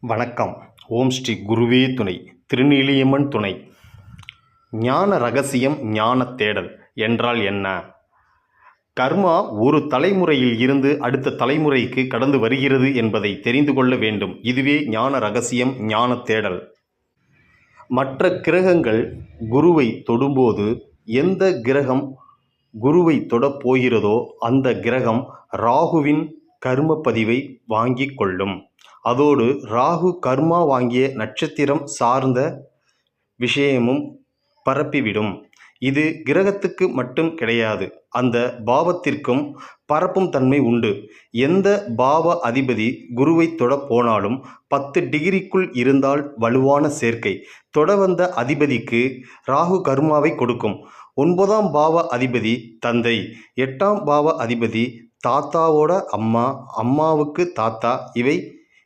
வணக்கம். ஓம் ஸ்ரீ குருவே துணை திருநீலியம்மன் துணை. ஞான ரகசியம் ஞான தேடல் என்றால் என்ன? கர்மா ஒரு தலைமுறையில் இருந்து அடுத்த தலைமுறைக்கு கடந்து வருகிறது என்பதை தெரிந்து கொள்ள வேண்டும். இதுவே ஞான ரகசியம் ஞான தேடல். மற்ற கிரகங்கள் குருவை தொடும்போது எந்த கிரகம் குருவை தொடப்போகிறதோ அந்த கிரகம் ராகுவின் கர்ம பதிவை வாங்கிக் கொள்ளும். அதோடு ராகு கர்மா வாங்கிய நட்சத்திரம் சார்ந்த விஷயமும் பரப்பிவிடும். இது கிரகத்துக்கு மட்டும் கிடையாது அந்த பாவத்திற்கும் பரப்பும் தன்மை உண்டு. எந்த பாவ அதிபதி குருவை தொட போனாலும் பத்து டிகிரிக்குள் இருந்தால் வலுவான சேர்க்கை. தொட வந்த அதிபதிக்கு ராகு கர்மாவை கொடுக்கும். ஒன்பதாம் பாவ அதிபதி தந்தை எட்டாம் பாவ அதிபதி தாத்தாவோட அம்மா அம்மாவுக்கு தாத்தா இவை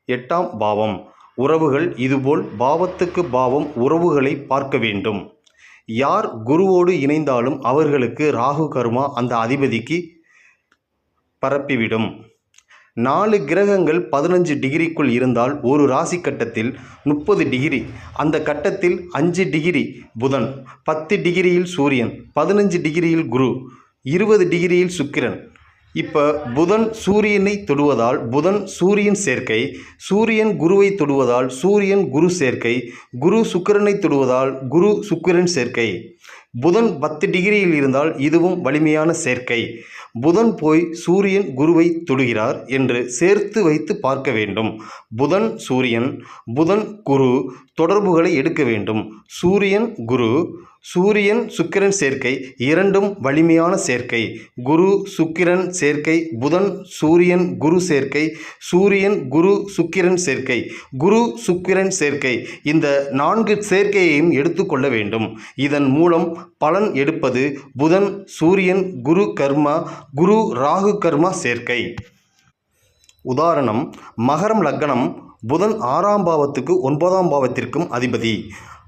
எட்டாம் பாவம். உறவுகள் இதுபோல் பாவத்துக்கு பாவம் உறவுகளை பார்க்க வேண்டும். யார் குருவோடு இணைந்தாலும் அவர்களுக்கு ராகு கர்மா அந்த அதிபதிக்கு பரப்பிவிடும். நாலு கிரகங்கள் பதினஞ்சு டிகிரிக்குள் இருந்தால் ஒரு ராசி கட்டத்தில் முப்பது டிகிரி அந்த கட்டத்தில் அஞ்சு டிகிரி புதன் பத்து டிகிரியில் சூரியன் பதினஞ்சு டிகிரியில் குரு இருபது டிகிரியில் சுக்கிரன் இப்போ புதன் சூரியனை தொடுவதால் புதன் சூரியன் சேர்க்கை சூரியன் குருவை தொடுவதால் சூரியன் குரு சேர்க்கை குரு சுக்கிரனை தொடுவதால் குரு சுக்கிரன் சேர்க்கை. புதன் பத்து டிகிரியில் இருந்தால் இதுவும் வலிமையான சேர்க்கை. புதன் போய் சூரியன் குருவை தொடுகிறார் என்று சேர்த்து வைத்து பார்க்க வேண்டும். புதன் சூரியன் புதன் குரு தொடர்புகளை எடுக்க வேண்டும். சூரியன் குரு சூரியன் சுக்கிரன் சேர்க்கை இரண்டும் வலிமையான சேர்க்கை. குரு சுக்கிரன் சேர்க்கை புதன் சூரியன் குரு சேர்க்கை சூரியன் குரு சுக்கிரன் சேர்க்கை குரு சுக்கிரன் சேர்க்கை. இந்த நான்கு சேர்க்கையையும் எடுத்துக்கொள்ள வேண்டும். இதன் மூலம் பலன் எடுப்பது புதன் சூரியன் குரு கர்மா குரு ராகு கர்மா சேர்க்கை. உதாரணம் மகரம் லக்னம் புதன் ஆறாம் பாவத்துக்கு ஒன்பதாம் பாவத்திற்கும் அதிபதி.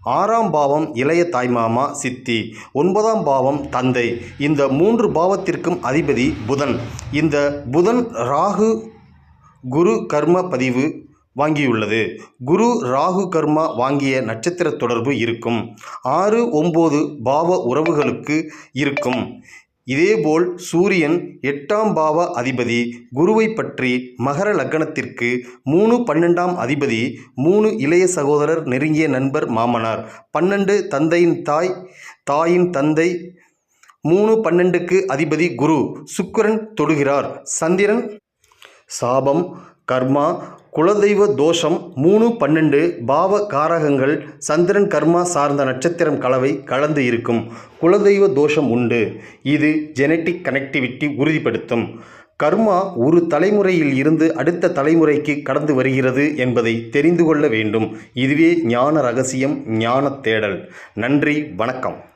ஆறாம் பாவம் இளைய தாய்மாமா சித்தி ஒன்பதாம் பாவம் தந்தை. இந்த மூன்று பாவத்திற்கும் அதிபதி புதன். இந்த புதன் ராகு குரு கர்ம பதிவு வாங்கியுள்ளது. குரு ராகு கர்மா வாங்கிய நட்சத்திர தொடர்பு இருக்கும். ஆறு ஒம்பது பாவ உறவுகளுக்கு இருக்கும். இதேபோல் சூரியன் எட்டாம் பாவ அதிபதி குருவை பற்றி மகர லக்னத்திற்கு மூணு பன்னெண்டாம் அதிபதி மூணு இளைய சகோதரர் நெருங்கிய நண்பர் மாமனார் பன்னெண்டு தந்தையின் தாய் தாயின் தந்தை மூணு பன்னெண்டுக்கு அதிபதி குரு சுக்கிரன் தொடுகிறார். சந்திரன் சாபம் கர்மா குலதெய்வ தோஷம் மூணு பன்னெண்டு பாவ காரகங்கள் சந்திரன் கர்மா சார்ந்த நட்சத்திரம் கலவை கலந்து இருக்கும். குலதெய்வ தோஷம் உண்டு. இது ஜெனட்டிக் கனெக்டிவிட்டி உறுதிப்படுத்தும். கர்மா ஒரு தலைமுறையில் இருந்து அடுத்த தலைமுறைக்கு கடந்து வருகிறது என்பதை தெரிந்து கொள்ள வேண்டும். இதுவே ஞான ரகசியம் ஞான தேடல். நன்றி வணக்கம்.